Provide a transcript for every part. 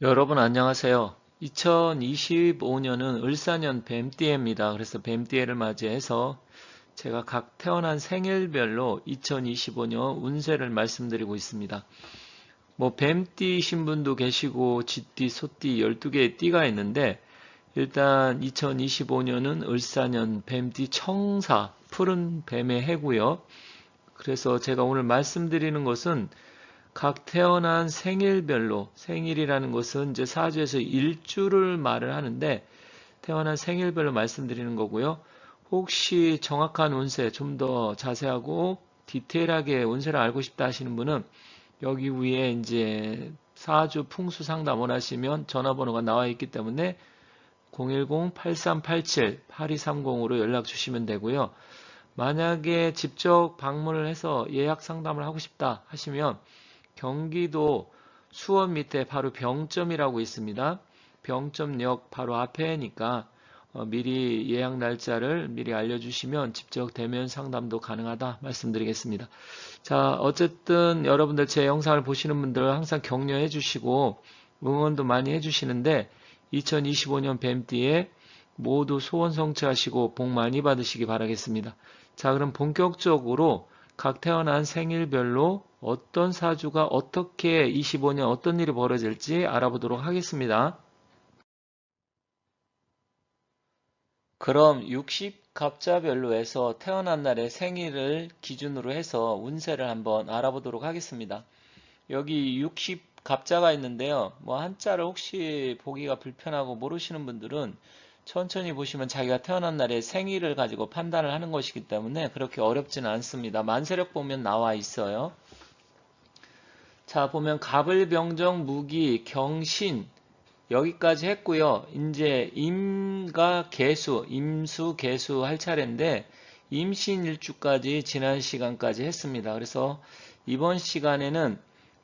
여러분 안녕하세요. 2025년은 을사년 뱀띠해입니다. 그래서 뱀띠해를 맞이해서 제가 각 태어난 생일별로 2025년 운세를 말씀드리고 있습니다. 뭐 뱀띠이신 분도 계시고 쥐띠, 소띠 12개의 띠가 있는데 일단 2025년은 을사년 뱀띠 청사 푸른 뱀의 해고요. 그래서 제가 오늘 말씀드리는 것은 각 태어난 생일별로 생일이라는 것은 이제 사주에서 일주를 말을 하는데 태어난 생일별로 말씀드리는 거고요. 혹시 정확한 운세 좀 더 자세하고 디테일하게 운세를 알고 싶다 하시는 분은 여기 위에 이제 사주 풍수 상담 원하시면 전화번호가 나와 있기 때문에 010-8387-8230으로 연락 주시면 되고요. 만약에 직접 방문을 해서 예약 상담을 하고 싶다 하시면 경기도 수원 밑에 바로 병점이라고 있습니다. 병점역 바로 앞에니까 어, 미리 예약 날짜를 미리 알려주시면 직접 대면 상담도 가능하다 말씀드리겠습니다. 자, 어쨌든 여러분들 제 영상을 보시는 분들 항상 격려해 주시고 응원도 많이 해 주시는데 2025년 뱀띠에 모두 소원 성취하시고 복 많이 받으시기 바라겠습니다. 자, 그럼 본격적으로 각 태어난 생일별로 어떤 사주가 어떻게 25년 어떤 일이 벌어질지 알아보도록 하겠습니다. 그럼 60갑자별로 해서 태어난 날의 생일을 기준으로 해서 운세를 한번 알아보도록 하겠습니다. 여기 60갑자가 있는데요. 뭐 한자를 혹시 보기가 불편하고 모르시는 분들은 천천히 보시면 자기가 태어난 날의 생일을 가지고 판단을 하는 것이기 때문에 그렇게 어렵지는 않습니다. 만세력 보면 나와 있어요. 자 보면 갑을병정 무기 경신 여기까지 했고요. 이제 임과 개수 임수 개수 할 차례인데 임신일주까지 지난 시간까지 했습니다. 그래서 이번 시간에는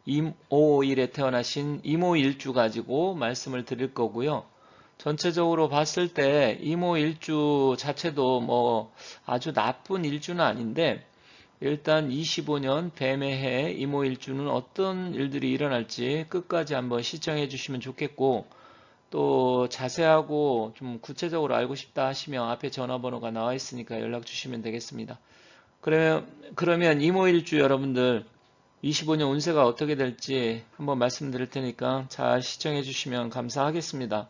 임오일에 태어나신 임오일주 가지고 말씀을 드릴 거고요. 전체적으로 봤을 때 임오 일주 자체도 뭐 아주 나쁜 일주는 아닌데 일단 25년 뱀의 해 임오 일주는 어떤 일들이 일어날지 끝까지 한번 시청해 주시면 좋겠고 또 자세하고 좀 구체적으로 알고 싶다 하시면 앞에 전화번호가 나와 있으니까 연락 주시면 되겠습니다. 그러면, 그러면 임오 일주 여러분들 25년 운세가 어떻게 될지 한번 말씀드릴 테니까 잘 시청해 주시면 감사하겠습니다.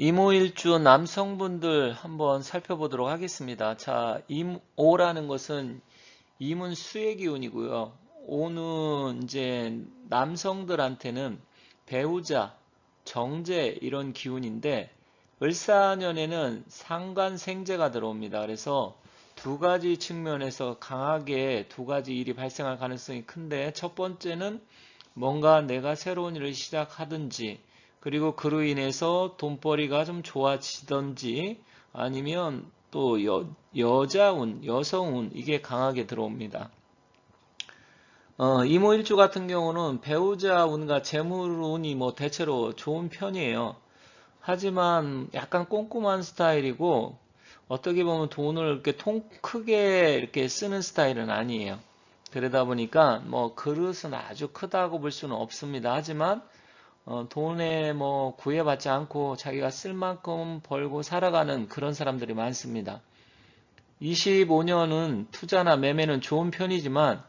이모일주 남성분들 한번 살펴보도록 하겠습니다. 자, 임 오라는 것은 임은 수의 기운이고요. 오는 이제 남성들한테는 배우자, 정제 이런 기운인데 을사년에는 상관생제가 들어옵니다. 그래서 두 가지 측면에서 강하게 두 가지 일이 발생할 가능성이 큰데 첫 번째는 뭔가 내가 새로운 일을 시작하든지 그리고 그로 인해서 돈벌이가 좀 좋아지던지 아니면 또 여, 여자운, 여성운 이게 강하게 들어옵니다. 어, 이모일주 같은 경우는 배우자 운과 재물 운이 뭐 대체로 좋은 편이에요. 하지만 약간 꼼꼼한 스타일이고 어떻게 보면 돈을 이렇게 통 크게 이렇게 쓰는 스타일은 아니에요. 그러다 보니까 뭐 그릇은 아주 크다고 볼 수는 없습니다. 하지만 어, 돈에 뭐 구애받지 않고 자기가 쓸 만큼 벌고 살아가는 그런 사람들이 많습니다. 25년은 투자나 매매는 좋은 편이지만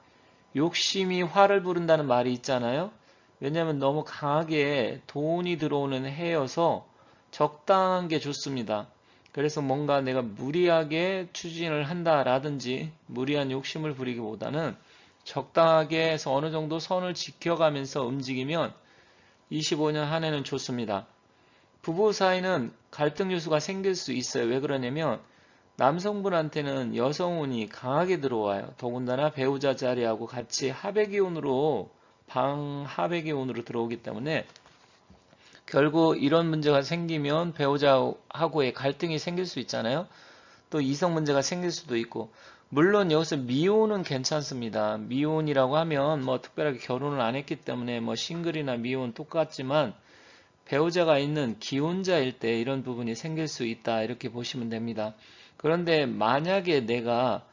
욕심이 화를 부른다는 말이 있잖아요. 왜냐하면 너무 강하게 돈이 들어오는 해여서 적당한 게 좋습니다. 그래서 뭔가 내가 무리하게 추진을 한다라든지 무리한 욕심을 부리기보다는 적당하게 해서 어느 정도 선을 지켜가면서 움직이면 25년 한 해는 좋습니다. 부부 사이는 갈등 요소가 생길 수 있어요. 왜 그러냐면 남성분한테는 여성운이 강하게 들어와요. 더군다나 배우자 자리하고 같이 합의기운으로 방합의기운으로 들어오기 때문에 결국 이런 문제가 생기면 배우자하고의 갈등이 생길 수 있잖아요. 또 이성 문제가 생길 수도 있고 물론 여기서 미혼은 괜찮습니다. 미혼이라고 하면 뭐 특별하게 결혼을 안 했기 때문에 뭐 싱글이나 미혼 똑같지만 배우자가 있는 기혼자일 때 이런 부분이 생길 수 있다 이렇게 보시면 됩니다. 그런데 만약에 내가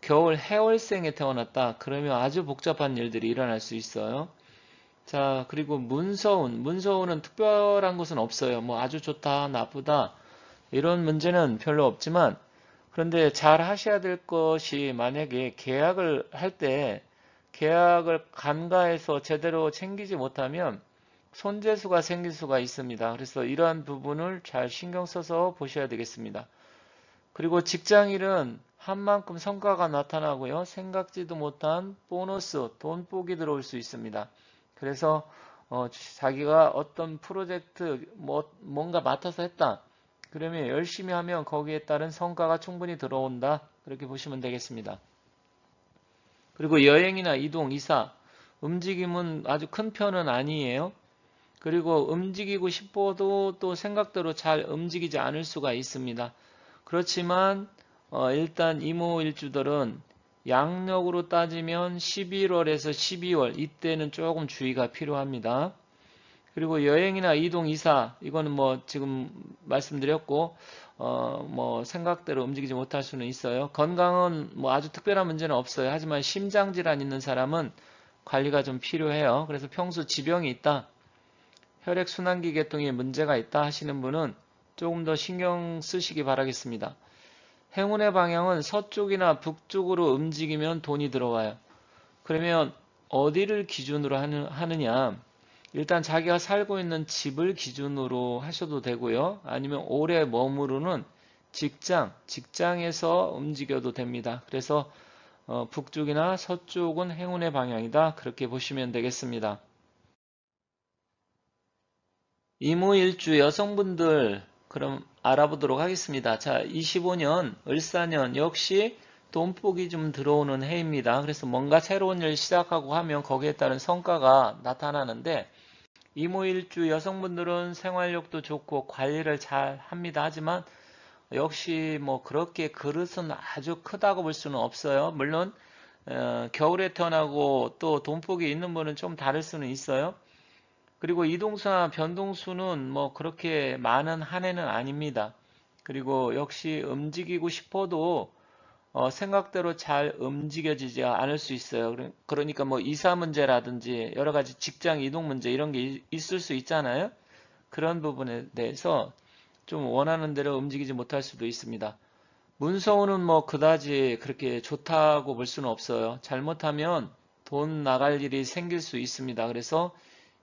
겨울 해월생에 태어났다 그러면 아주 복잡한 일들이 일어날 수 있어요. 자, 그리고 문서운. 문서운은 특별한 것은 없어요. 뭐 아주 좋다, 나쁘다. 이런 문제는 별로 없지만, 그런데 잘 하셔야 될 것이 만약에 계약을 할 때, 계약을 간과해서 제대로 챙기지 못하면 손재수가 생길 수가 있습니다. 그래서 이러한 부분을 잘 신경 써서 보셔야 되겠습니다. 그리고 직장일은 한 만큼 성과가 나타나고요. 생각지도 못한 보너스, 돈복이 들어올 수 있습니다. 그래서 어, 자기가 어떤 프로젝트 뭐, 뭔가 맡아서 했다. 그러면 열심히 하면 거기에 따른 성과가 충분히 들어온다. 그렇게 보시면 되겠습니다. 그리고 여행이나 이동, 이사, 움직임은 아주 큰 편은 아니에요. 그리고 움직이고 싶어도 또 생각대로 잘 움직이지 않을 수가 있습니다. 그렇지만 어, 일단 이모일주들은 양력으로 따지면 11월에서 12월 이때는 조금 주의가 필요합니다. 그리고 여행이나 이동 이사 이거는 뭐 지금 말씀드렸고 어 뭐 생각대로 움직이지 못할 수는 있어요. 건강은 뭐 아주 특별한 문제는 없어요. 하지만 심장 질환 있는 사람은 관리가 좀 필요해요. 그래서 평소 지병이 있다. 혈액 순환기 계통에 문제가 있다 하시는 분은 조금 더 신경 쓰시기 바라겠습니다. 행운의 방향은 서쪽이나 북쪽으로 움직이면 돈이 들어와요. 그러면 어디를 기준으로 하느냐? 일단 자기가 살고 있는 집을 기준으로 하셔도 되고요. 아니면 오래 머무르는 직장, 직장에서 움직여도 됩니다. 그래서 어, 북쪽이나 서쪽은 행운의 방향이다. 그렇게 보시면 되겠습니다. 이무일주 여성분들 그럼 알아보도록 하겠습니다. 자, 25년 을사년 역시 돈복이 좀 들어오는 해입니다. 그래서 뭔가 새로운 일 시작하고 하면 거기에 따른 성과가 나타나는데 이모일주 여성분들은 생활력도 좋고 관리를 잘 합니다. 하지만 역시 뭐 그렇게 그릇은 아주 크다고 볼 수는 없어요. 물론 어, 겨울에 태어나고 또 돈복이 있는 분은 좀 다를 수는 있어요. 그리고 이동수나 변동수는 뭐 그렇게 많은 한 해는 아닙니다. 그리고 역시 움직이고 싶어도 어, 생각대로 잘 움직여지지 않을 수 있어요. 그러니까 뭐 이사 문제라든지 여러 가지 직장 이동 문제 이런 게 있을 수 있잖아요. 그런 부분에 대해서 좀 원하는 대로 움직이지 못할 수도 있습니다. 문서우는 뭐 그다지 그렇게 좋다고 볼 수는 없어요. 잘못하면 돈 나갈 일이 생길 수 있습니다. 그래서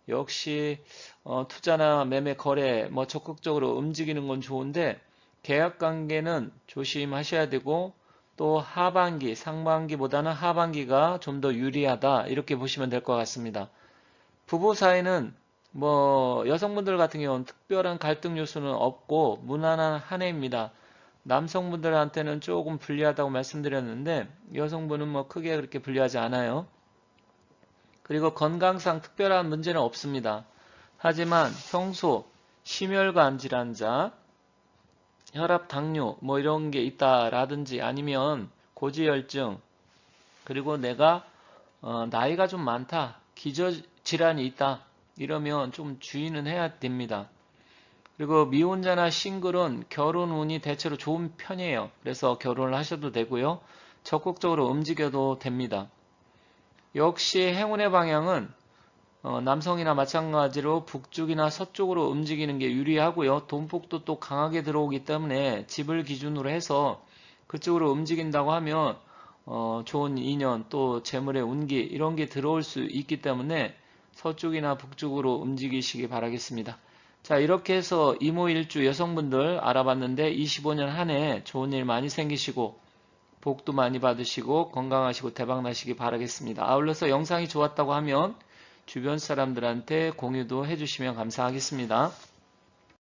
역시 어, 투자나 매매 거래 뭐 적극적으로 움직이는 건 좋은데 계약 관계는 조심하셔야 되고 또 하반기, 상반기보다는 하반기가 좀 더 유리하다 이렇게 보시면 될 것 같습니다. 부부 사이는 뭐 여성분들 같은 경우는 특별한 갈등 요소는 없고 무난한 한 해입니다. 남성분들한테는 조금 불리하다고 말씀드렸는데 여성분은 뭐 크게 그렇게 불리하지 않아요. 그리고 건강상 특별한 문제는 없습니다. 하지만 평소 심혈관 질환자, 혈압, 당뇨 뭐 이런 게 있다라든지 아니면 고지혈증 그리고 내가 어, 나이가 좀 많다, 기저질환이 있다 이러면 좀 주의는 해야 됩니다. 그리고 미혼자나 싱글은 결혼 운이 대체로 좋은 편이에요. 그래서 결혼을 하셔도 되고요. 적극적으로 움직여도 됩니다. 역시 행운의 방향은 어, 남성이나 마찬가지로 북쪽이나 서쪽으로 움직이는 게 유리하고요. 돈복도 또 강하게 들어오기 때문에 집을 기준으로 해서 그쪽으로 움직인다고 하면 어, 좋은 인연 또 재물의 운기 이런 게 들어올 수 있기 때문에 서쪽이나 북쪽으로 움직이시기 바라겠습니다. 자 이렇게 해서 이모일주 여성분들 알아봤는데 25년 한 해 좋은 일 많이 생기시고 복도 많이 받으시고 건강하시고 대박나시기 바라겠습니다. 아울러서 영상이 좋았다고 하면 주변 사람들한테 공유도 해주시면 감사하겠습니다.